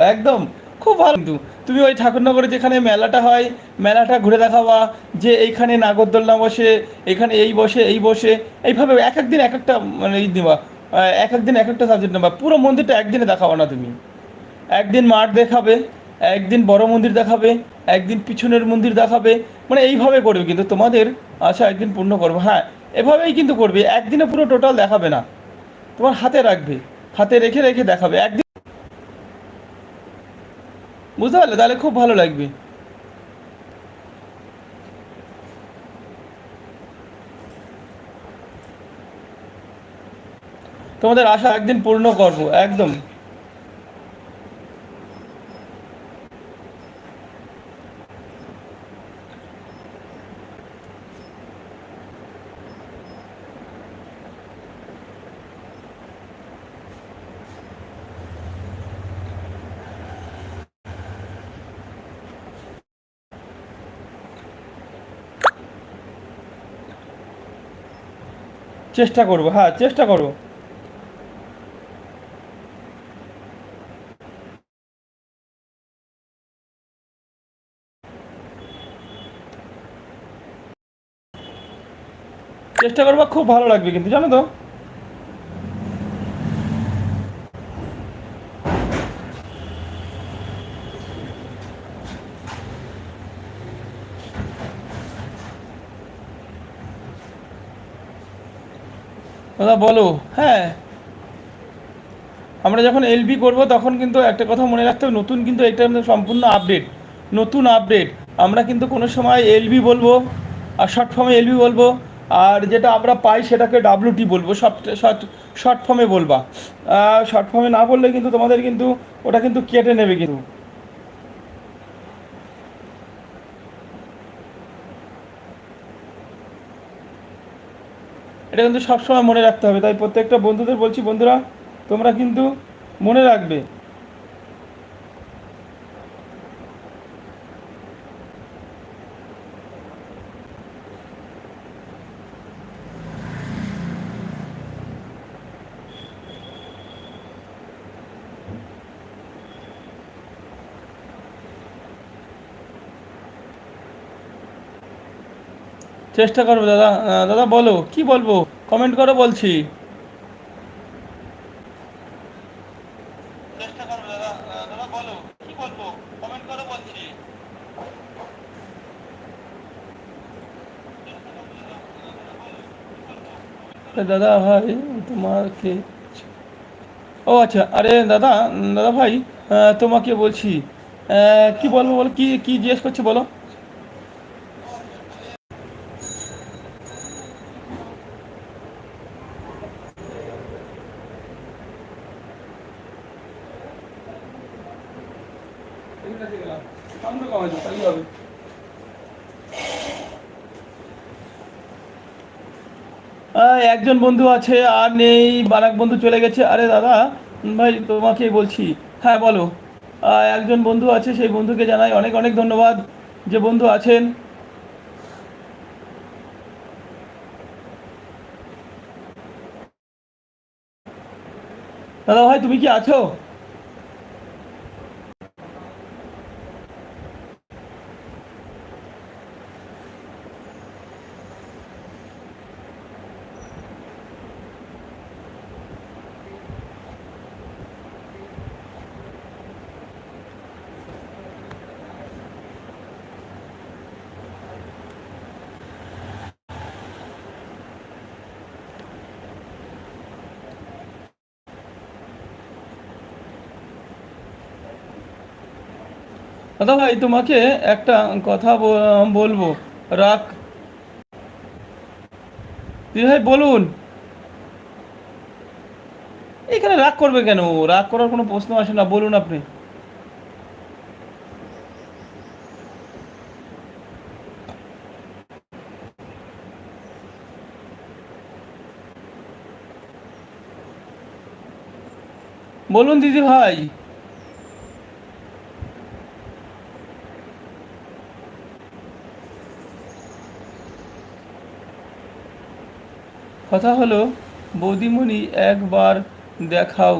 একদম খুব ভালো। কিন্তু তুমি ওই ঠাকুরনগরে যেখানে মেলাটা হয় মেলাটা ঘুরে দেখাবা যে এইখানে নাগরদোলনা বসে এখানে এই বসে এই বসে এইভাবে এক একদিন এক একটা মানে দেবা আহ, এক এক দিন এক একটা সাবজেক্ট নেবা পুরো মন্দিরটা একদিনে দেখাবো না তুমি। একদিন মাঠ দেখাবে একদিন বড় মন্দির দেখাবে একদিন পিছনের মন্দির দেখাবে মানে এইভাবে করবে। কিন্তু তোমাদের আশা একদিন পূর্ণ করব। হ্যাঁ এভাবেই কিন্তু করবে। একদিনে পুরো টোটাল দেখাবে না। তোমার হাতে রাখবে। হাতে রেখে রেখে দেখাবে। একদিন বুঝতে পারলে? তাহলে খুব ভালো লাগবে। তোমাদের আশা একদিন পূর্ণ করব একদম। চেষ্টা করব হ্যাঁ চেষ্টা করব। চেষ্টা করব খুব ভালো লাগবে কিন্তু জানো তো? দাদা, বলো। হ্যাঁ। আমরা যখন এলবি করব, তখন কিন্তু একটা কথা মনে রাখতে হবে, নতুন কিন্তু এটা সম্পূর্ণ আপডেট নতুন আপডেট আমরা কিন্তু কোনো সময় এলবি বলব, আর শর্ট ফর্মে এলবি বলব, আর যেটা আমরা পাই সেটাকে ডাব্লুটি বলব শর্ট শর্ট শর্ট ফর্মে বলবা। শর্ট ফর্মে না বললে কিন্তু তোমাদের কিন্তু, ওটা কিন্তু কেটে নেবে কিন্তু। এটা কিন্তু সবসময় মনে রাখতে হবে। তাই প্রত্যেকটা বন্ধুদের বলছি, বন্ধুরা, তোমরা কিন্তু মনে রাখবে। চেষ্টা করব দাদা। দাদা বলো কি বলব? কমেন্ট করো বলছি। দাদা। আহ, দাদা বলো কি বলব? কমেন্ট করো বলছি। দাদা। ভাই তোমাকে ও আচ্ছা আরে দাদা দাদা ভাই তোমাকে বলছি। কি বলব বলো কি কি জিজ্ঞেস করছি বলো। একজন বন্ধু আছে, আর নেই, বারাক বন্ধু চলে গেছে। আরে দাদা ভাই, তোমাকে বলছি। হ্যাঁ বলো। একজন বন্ধু আছে, সেই বন্ধুকে জানাই। অনেক অনেক ধন্যবাদ যে বন্ধু আছেন। দাদা ভাই, তুমি কি আছো? দাদা ভাই, তোমাকে একটা কথা বলব। রাখ। দিদি ভাই, বলুন। এখানে রাগ করবে কেন? রাগ করার কোনো প্রশ্ন আসে না, বলুন আপনি। বলুন দিদি ভাই। কথা হলো বৌদিমণি একবার দেখাও।